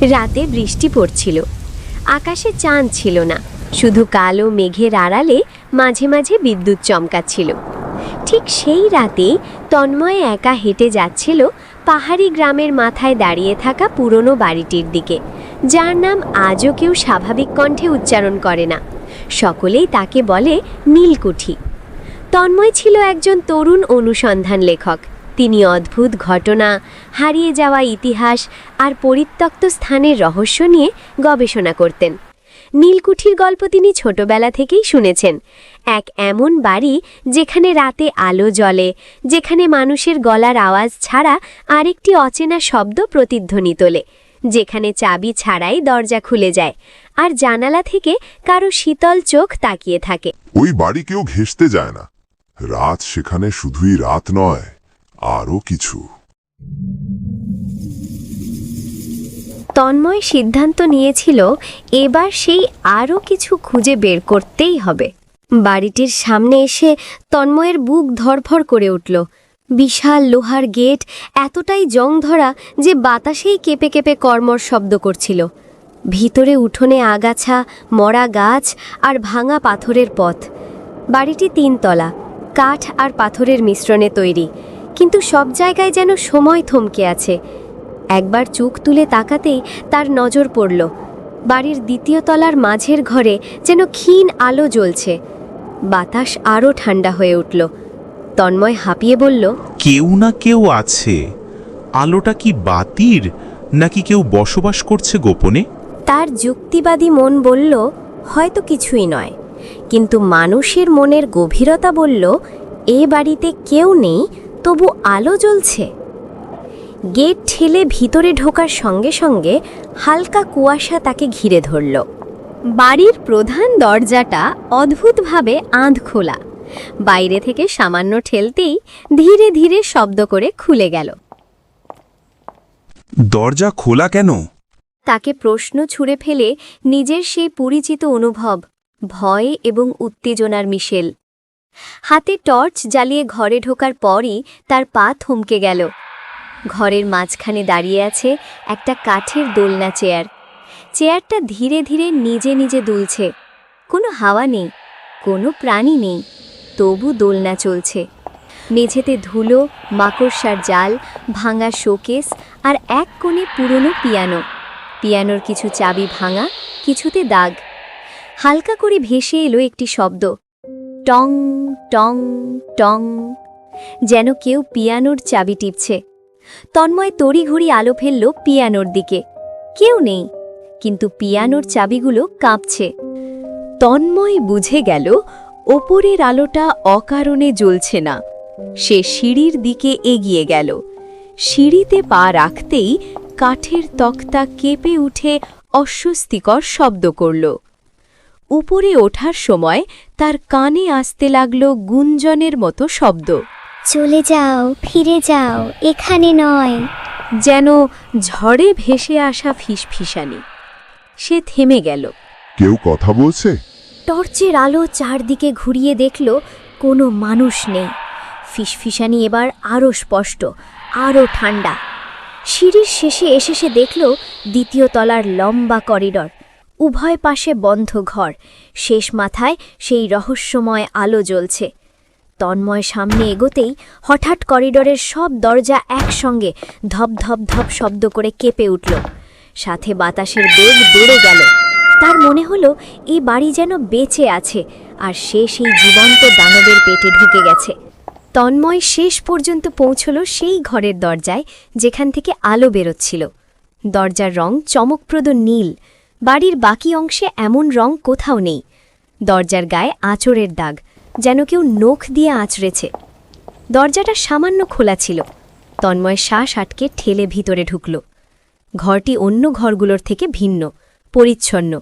রাতে বৃষ্টি পড়ছিল। আকাশে চাঁদ ছিল না। শুধু কালো মেঘের আড়ালে মাঝে মাঝে বিদ্যুৎ চমকাচ্ছিল। ঠিক সেই রাতেই তন্ময় একা হেঁটে যাচ্ছিল পাহাড়ি গ্রামের মাথায় দাঁড়িয়ে থাকা পুরনো বাড়িটির দিকে, যার নাম আজও কেউ স্বাভাবিক কণ্ঠে উচ্চারণ করে না। সকলেই তাকে বলে নীলকুঠি। তন্ময় ছিল একজন তরুণ অনুসন্ধান লেখক। তিনি অদ্ভুত ঘটনা, হারিয়ে যাওয়া ইতিহাস আর পরিত্যক্ত স্থানের রহস্য নিয়ে গবেষণা করতেন। নীলকুঠির গল্প তিনি ছোটবেলা থেকেই শুনেছেন। এক এমন বাড়ি যেখানে রাতে আলো জ্বলে, যেখানে মানুষের গলার আওয়াজ ছাড়া আরেকটি অচেনা শব্দ প্রতিধ্বনি তোলে, যেখানে চাবি ছাড়াই দরজা খুলে যায় আর জানালা থেকে কারও শীতল চোখ তাকিয়ে থাকে। ওই বাড়ি কেউ ঘেঁষতে যায় না। রাত সেখানে শুধুই রাত নয়। আরও কিছু। তন্ময় সিদ্ধান্ত নিয়েছিল, এবার সেই আরও কিছু খুঁজে বের করতেই হবে। বাড়িটির সামনে এসে তন্ময়ের বুক ধরফর করে উঠল। বিশাল লোহার গেট এতটাই জং ধরা যে বাতাসেই কেঁপে কেঁপে কর্মর শব্দ করছিল। ভিতরে উঠোনে আগাছা, মরা গাছ আর ভাঙা পাথরের পথ। বাড়িটি তিনতলা, কাঠ আর পাথরের মিশ্রণে তৈরি। কিন্তু সব জায়গায় যেন সময় থমকে আছে। একবার চোখ তুলে তাকাতেই তার নজর পড়ল। বাড়ির দ্বিতীয় তলার মাঝের ঘরে যেন ক্ষীণ আলো জ্বলছে। বাতাস আরও ঠান্ডা হয়ে উঠল। তন্ময় হাঁপিয়ে বলল কেউ না কেউ আছে। আলোটা কি বাতির নাকি কেউ বসবাস করছে গোপনে? তার যুক্তিবাদী মন বলল হয়তো কিছুই নয়। কিন্তু মানুষের মনের গভীরতা বলল এ বাড়িতে কেউ নেই তবু আলো জ্বলছে। গেট ঠেলে ভিতরে ঢোকার সঙ্গে সঙ্গে হালকা কুয়াশা তাকে ঘিরে ধরল। বাড়ির প্রধান দরজাটা অদ্ভুতভাবে আঁধ খোলা। বাইরে থেকে সামান্য ঠেলতেই ধীরে ধীরে শব্দ করে খুলে গেল। দরজা খোলা কেন? তাকে প্রশ্ন ছুঁড়ে ফেলে নিজের সেই পরিচিত অনুভব ভয় এবং উত্তেজনার মিশেল। হাতে টর্চ জ্বালিয়ে ঘরে ঢোকার পরই তার পা থমকে গেল। ঘরের মাঝখানে দাঁড়িয়ে আছে একটা কাঠের দোলনা চেয়ার। চেয়ারটা ধীরে ধীরে নিজে নিজে দুলছে। কোনো হাওয়া নেই, কোনো প্রাণী নেই, তবু দোলনা চলছে। মেঝেতে ধুলো, মাকড়সার জাল, ভাঙা শোকেস আর এক কোণে পুরনো পিয়ানো। পিয়ানোর কিছু চাবি ভাঙা, কিছুতে দাগ। হালকা করে ভেসে এলো একটি শব্দ। টং টং টং, যেন কেউ পিয়ানোর চাবি টিপছে। তন্ময় তড়িঘড়ি আলো ফেলল পিয়ানোর দিকে। কেউ নেই, কিন্তু পিয়ানোর চাবিগুলো কাঁপছে। তন্ময় বুঝে গেল, ওপরের আলোটা অকারণে জ্বলছে না। সে সিঁড়ির দিকে এগিয়ে গেল। সিঁড়িতে পা রাখতেই কাঠের তক্তা কেঁপে উঠে অস্বস্তিকর শব্দ করল। উপরে ওঠার সময় তার কানে আসতে লাগল গুঞ্জনের মতো শব্দ। চলে যাও ফিরে যাও এখানে নয়। যেন ঝড়ে ভেসে আসা ফিসফিসানি। সে থেমে গেল। কেউ কথা বলছে? টর্চের আলো চারদিকে ঘুরিয়ে দেখল কোনো মানুষ নেই। ফিসফিসানি এবার আরও স্পষ্ট আরও ঠান্ডা। সিঁড়ির শেষে এসে সে দেখল দ্বিতীয় তলার লম্বা করিডর। উভয় পাশে বন্ধ ঘর। শেষ মাথায় সেই রহস্যময় আলো জ্বলছে। তন্ময় সামনে এগোতেই হঠাৎ করিডরের সব দরজা একসঙ্গে ধপ ধপ ধপ শব্দ করে কেঁপে উঠল। সাথে বাতাসের বেগ বেড়ে গেল। তার মনে হলো এই বাড়ি যেন বেঁচে আছে আর সে সেই জীবন্ত দানবের পেটে ঢুকে গেছে। তন্ময় শেষ পর্যন্ত পৌঁছল সেই ঘরের দরজায় যেখান থেকে আলো বেরোচ্ছিল। দরজার রং চমকপ্রদ নীল। বাড়ির বাকি অংশে এমন রং কোথাও নেই। দরজার গায়ে আঁচড়ের দাগ, যেন কেউ নখ দিয়ে আঁচড়েছে। দরজাটা সামান্য খোলা ছিল। তন্ময় শ্বাস আটকে ঠেলে ভিতরে ঢুকল। ঘরটি অন্য ঘরগুলোর থেকে ভিন্ন, পরিচ্ছন্ন।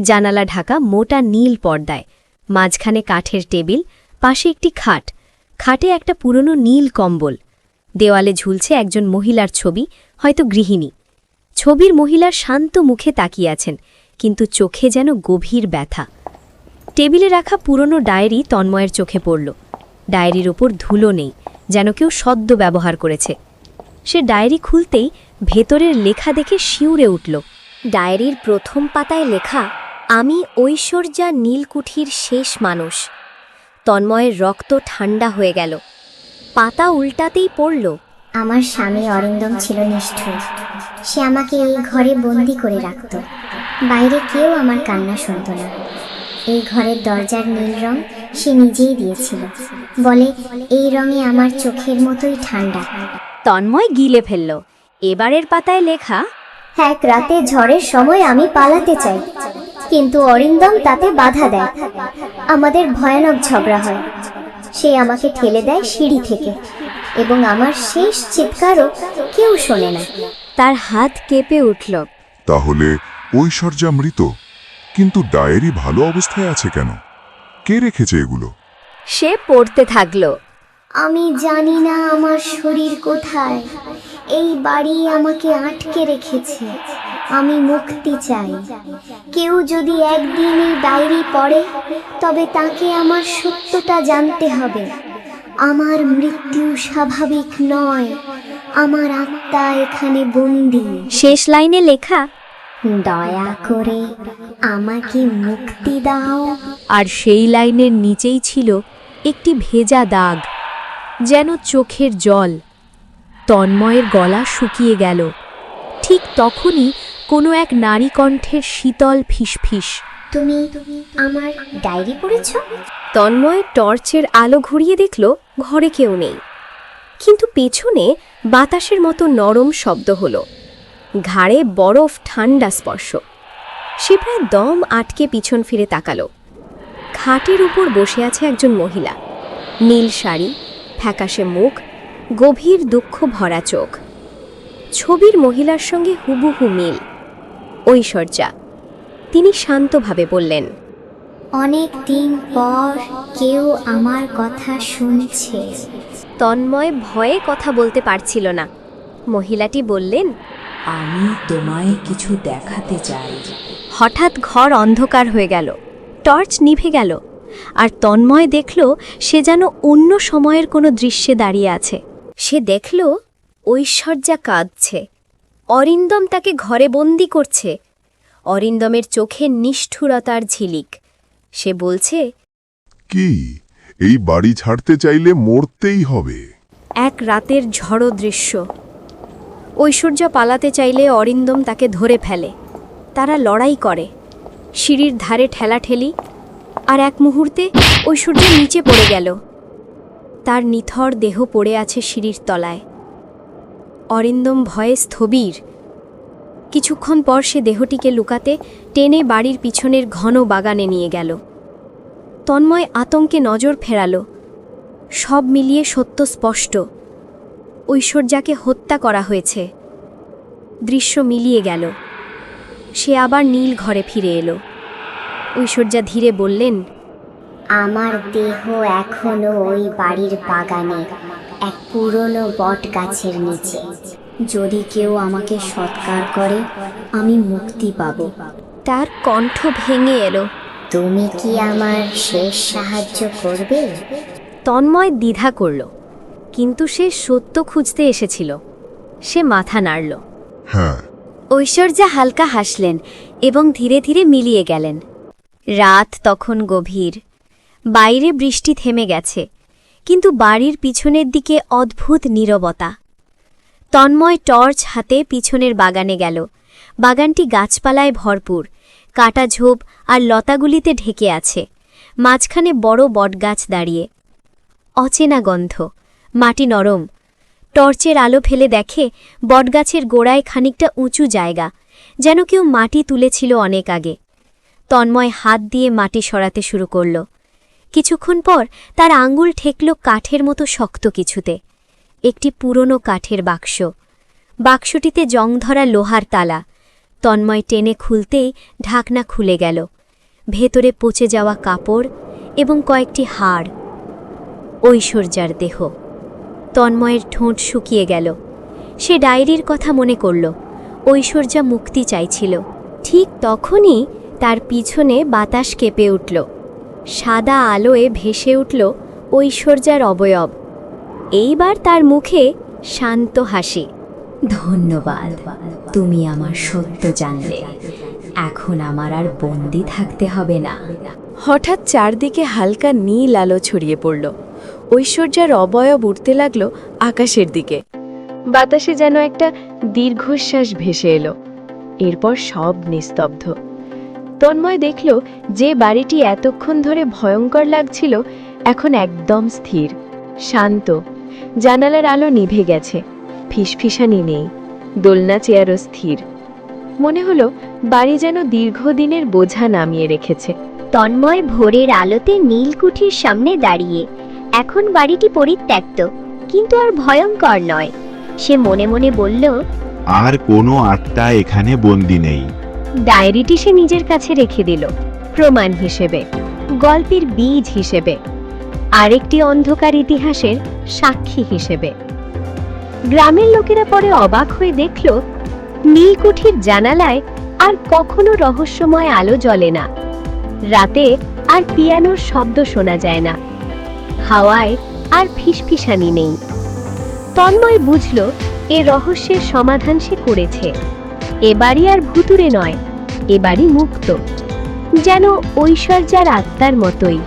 জানালা ঢাকা মোটা নীল পর্দায়। মাঝখানে কাঠের টেবিল, পাশে একটি খাট। খাটে একটা পুরনো নীল কম্বল। দেওয়ালে ঝুলছে একজন মহিলার ছবি, হয়তো গৃহিণী। ছবির মহিলা শান্ত মুখে তাকিয়ে আছেন, কিন্তু চোখে যেন গভীর ব্যথা। টেবিলে রাখা পুরনো ডায়েরি তন্ময়ের চোখে পড়ল। ডায়েরির ওপর ধুলো নেই, যেন কেউ সদ্য ব্যবহার করেছে। সে ডায়েরি খুলতেই ভেতরের লেখা দেখে শিউরে উঠল। ডায়েরির প্রথম পাতায় লেখা, আমি ঐশ্বর্যা নীলকুঠির শেষ মানুষ। তন্ময়ের রক্ত ঠান্ডা হয়ে গেল। পাতা উল্টাতেই পড়ল আমার স্বামী অরিন্দম ছিল নিষ্ঠুর। সে আমাকে এই ঘরে বন্দি করে রাখত। বাইরে কেউ আমার কান্না শুনত না। এই ঘরের দরজার নীল রং সে নিজেই দিয়েছিল। বলে এই রঙে আমার চোখের মতোই ঠান্ডা। তন্ময় গিলে ফেলল। এবারের পাতায় লেখা এক রাতে ঝড়ের সময় আমি পালাতে চাই কিন্তু অরিন্দম তাতে বাধা দেয়। আমাদের ভয়ানক ঝগড়া হয়। সে আমাকে ঠেলে দেয় সিঁড়ি থেকে। এবং আমার শেষ চিৎকারও কেউ শোনে না। তার হাত কেঁপে উঠল। তাহলে ঐশ্বর্যা মৃত কিন্তু ডায়েরি ভালো অবস্থায় আছে কেন? কে রেখেছে এগুলো? সে পড়তে থাকল। আমি জানি না আমার শরীর কোথায়। এই বাড়ি আমাকে আটকে রেখেছে। আমি মুক্তি চাই। কেউ যদি একদিন এই ডায়েরি পড়ে তবে তাকে আমার সত্যটা জানতে হবে। আমার মৃত্যু স্বাভাবিক নয়। আমার আত্মা এখানে বন্দি। শেষ লাইনে লেখা দয়া করে আমাকে মুক্তি দাও। আর সেই লাইনের নিচেই ছিল একটি ভেজা দাগ। যেন চোখের জল। তন্ময়ের গলা শুকিয়ে গেল। ঠিক তখনই কোনো এক নারী কণ্ঠের শীতল ফিসফিস। তুমি আমার ডায়েরি পড়েছো? তন্ময় টর্চের আলো ঘুরিয়ে দেখল ঘরে কেউ নেই। কিন্তু পেছনে বাতাসের মতো নরম শব্দ হলো। ঘাড়ে বরফ ঠান্ডা স্পর্শ। সে প্রায় দম আটকে পিছন ফিরে তাকালো। খাটের উপর বসে আছে একজন মহিলা। নীল শাড়ি ফ্যাকাশে মুখ গভীর দুঃখ ভরা চোখ। ছবির মহিলার সঙ্গে হুবহু মিল। ঐশ্বর্যা তিনি শান্তভাবে বললেন অনেক দিন পর কেউ আমার কথা শুনছে। তন্ময় ভয়ে কথা বলতে পারছিল না। মহিলাটি বললেন আমি তোমায় কিছু দেখাতে চাই। হঠাৎ ঘর অন্ধকার হয়ে গেল। টর্চ নিভে গেল। আর তন্ময় দেখল সে যেন অন্য সময়ের কোনো দৃশ্যে দাঁড়িয়ে আছে। সে দেখল ঐশ্বর্যা কাঁদছে। অরিন্দম তাকে ঘরে বন্দি করছে। অরিন্দমের চোখে নিষ্ঠুরতার ঝিলিক। সে বলছে কি? এই বাড়ি ছাড়তে চাইলে মরতেই হবে। এক রাতের ঝড়ো দৃশ্য। ঐশ্বর্য পালাতে চাইলে অরিন্দম তাকে ধরে ফেলে। তারা লড়াই করে। সিঁড়ির ধারে ঠেলাঠেলি আর এক মুহূর্তে ঐশ্বর্য নিচে পড়ে গেল। তার নিথর দেহ পড়ে আছে সিঁড়ির তলায়। অরিন্দম ভয়ে স্থবির। কিছুক্ষণ পর সে দেহটিকে লুকাতে টেনে বাড়ির পিছনের ঘন বাগানে নিয়ে গেল। তন্ময় আতঙ্কে নজর ফেরাল। সব মিলিয়ে সত্য স্পষ্ট। ঐশ্বর্যাকে হত্যা করা হয়েছে। দৃশ্য মিলিয়ে গেল। সে আবার নীল ঘরে ফিরে এলো। ঐশ্বর্যা ধীরে বললেন আমার দেহ এখনও ওই বাড়ির বাগানে এক পুরনো বট গাছের নিচে। যদি কেউ আমাকে সৎকার করে আমি মুক্তি পাব। তার কণ্ঠ ভেঙে এলো। তুমি কি আমার শেষ সাহায্য করবে? তন্ময় দ্বিধা করল কিন্তু সে সত্য খুঁজতে এসেছিল। সে মাথা নাড়ল। হ্যাঁ। ঐশ্বর্যা হালকা হাসলেন এবং ধীরে ধীরে মিলিয়ে গেলেন। রাত তখন গভীর। বাইরে বৃষ্টি থেমে গেছে, কিন্তু বাড়ির পিছনের দিকে অদ্ভুত নীরবতা। তন্ময় টর্চ হাতে পিছনের বাগানে গেল। বাগানটি গাছপালায় ভরপুর, কাটা ঝোপ আর লতাগুলিতে ঢেকে আছে। মাঝখানে বড় বটগাছ দাঁড়িয়ে। অচেনা গন্ধ, মাটি নরম। টর্চের আলো ফেলে দেখে বটগাছের গোড়ায় খানিকটা উঁচু জায়গা, যেন কেউ মাটি তুলেছিল অনেক আগে। তন্ময় হাত দিয়ে মাটি সরাতে শুরু করল। কিছুক্ষণ পর তার আঙ্গুল ঠেকল কাঠের মতো শক্ত কিছুতে। একটি পুরনো কাঠের বাক্স। বাক্সটিতে জং ধরা লোহার তালা। তন্ময় টেনে খুলতেই ঢাকনা খুলে গেল। ভেতরে পচে যাওয়া কাপড় এবং কয়েকটি হাড়। ঐশ্বর্যার দেহ। তন্ময়ের ঠোঁট শুকিয়ে গেল। সে ডায়েরির কথা মনে করল। ঐশ্বর্যা মুক্তি চাইছিল। ঠিক তখনই তার পিছনে বাতাস কেঁপে উঠল। সাদা আলোয় ভেসে উঠল ঐশ্বর্যার অবয়ব। এইবার তার মুখে শান্ত হাসি। ধন্যবাদ, তুমি আমার সত্য জানলে। এখন আমার আর বন্দি থাকতে হবে না। হঠাৎ চারদিকে হালকা নীল আলো ছড়িয়ে পড়ল। ঐশ্বর্যার অবয়ব উঠতে লাগল আকাশের দিকে। বাতাসে যেন একটা দীর্ঘশ্বাস ভেসে এলো। এরপর সব নিস্তব্ধ। তন্ময় দেখল যে বাড়িটি এতক্ষণ ধরে ভয়ঙ্কর লাগছিল এখন একদম স্থির শান্ত। জানালার আলো নিভে গেছে ফিসফিসানি নেই দোলনা চেয়ারও স্থির। মনে হলো বাড়ি যেন দীর্ঘদিনের বোঝা নামিয়ে রেখেছে। তন্ময় ভোরের আলোতে নীলকুঠির সামনে দাঁড়িয়ে এখন বাড়িটি পরিত্যক্ত কিন্তু আর ভয়ঙ্কর নয়। সে মনে মনে বলল আর কোনো আত্মা এখানে বন্দি নেই। ডায়েরিটি সে নিজের কাছে রেখে দিল, প্রমাণ হিসেবে, গল্পের বীজ হিসেবে, আরেকটি অন্ধকার ইতিহাসের সাক্ষী হিসেবে। গ্রামের লোকেরা পরে অবাক হয়ে দেখল, নীলকুঠির জানালায় আর কখনো রহস্যময় আলো জ্বলে না। রাতে আর পিয়ানোর শব্দ শোনা যায় না। হাওয়ায় আর ফিসফিসানি নেই। তন্ময় বুঝল, এ রহস্যের সমাধান সে করেছে। এবারই আর ভুতুরে নয় এবারই মুক্ত। যেন ঐশ্বর্যার আত্মার মতোই।